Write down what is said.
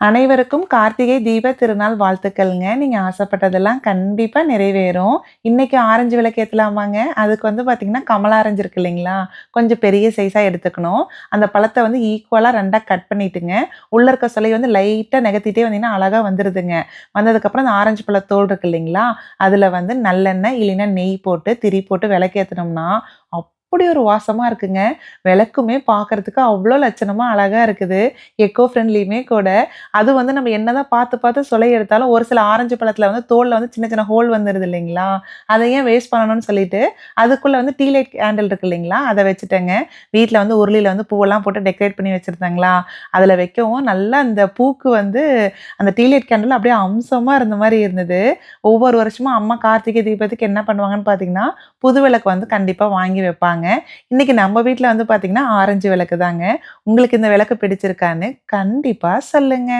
அனைவருக்கும் கார்த்திகை தீப திருநாள் வாழ்த்துக்கள்ங்க. நீங்கள் ஆசைப்பட்டதெல்லாம் கண்டிப்பாக நிறைவேறும். இன்றைக்கி ஆரஞ்சு விளக்கு ஏற்றலாமாங்க அதுக்கு வந்து பார்த்திங்கன்னா கமலா ஆரஞ்சு இருக்கு இல்லைங்களா? கொஞ்சம் பெரிய சைஸாக எடுத்துக்கணும். அந்த பழத்தை வந்து ஈக்குவலாக ரெண்டாக கட் பண்ணிட்டுங்க. உள்ள இருக்க சொலை வந்து லைட்டாக நகர்த்திட்டே வந்தீங்கன்னா அழகாக வந்துடுதுங்க வந்ததுக்கப்புறம் அந்த ஆரஞ்சு பழ தோல் இருக்கு இல்லைங்களா? அதில் வந்து நல்லெண்ணெய் இல்லைன்னா நெய் போட்டு திரி போட்டு விளக்கேற்றினோம்னா அப்படி ஒரு வாசமாக இருக்குங்க. விளக்குமே பார்க்கறதுக்கு அவ்வளோ லட்சணமாக அழகாக இருக்குது. எக்கோ ஃப்ரெண்ட்லியுமே கூட. அது வந்து நம்ம என்னதான் பார்த்து பார்த்து சொலை எடுத்தாலும் ஒரு சில ஆரஞ்சு பழத்தில் வந்து தோலில் வந்து சின்ன சின்ன ஹோல் வந்துடுது இல்லைங்களா? அதை ஏன் வேஸ்ட் பண்ணணும்னு சொல்லிட்டு அதுக்குள்ளே வந்து டீ லைட் கேண்டில் இருக்கு இல்லைங்களா? அதை வச்சுட்டேங்க. வீட்டில் வந்து உருளியில் வந்து பூவெல்லாம் போட்டு டெக்கரேட் பண்ணி வச்சுருந்தாங்களா? அதில் வைக்கவும் நல்லா அந்த பூக்கு வந்து அந்த டீ லைட் கேண்டில் அப்படியே அம்சமாக இருந்த மாதிரி இருந்தது. ஒவ்வொரு வருஷமும் அம்மா கார்த்திகை தீபத்துக்கு என்ன பண்ணுவாங்கன்னு பார்த்தீங்கன்னா புது விளக்கு வந்து கண்டிப்பாக வாங்கி வைப்பாங்க. இன்னைக்கு நம்ம வீட்டில் வந்து பார்த்தீங்கன்னா ஆரஞ்சு விளக்கு தாங்க உங்களுக்கு இந்த விளக்கு பிடிச்சிருக்கான்னு கண்டிப்பாக சொல்லுங்க.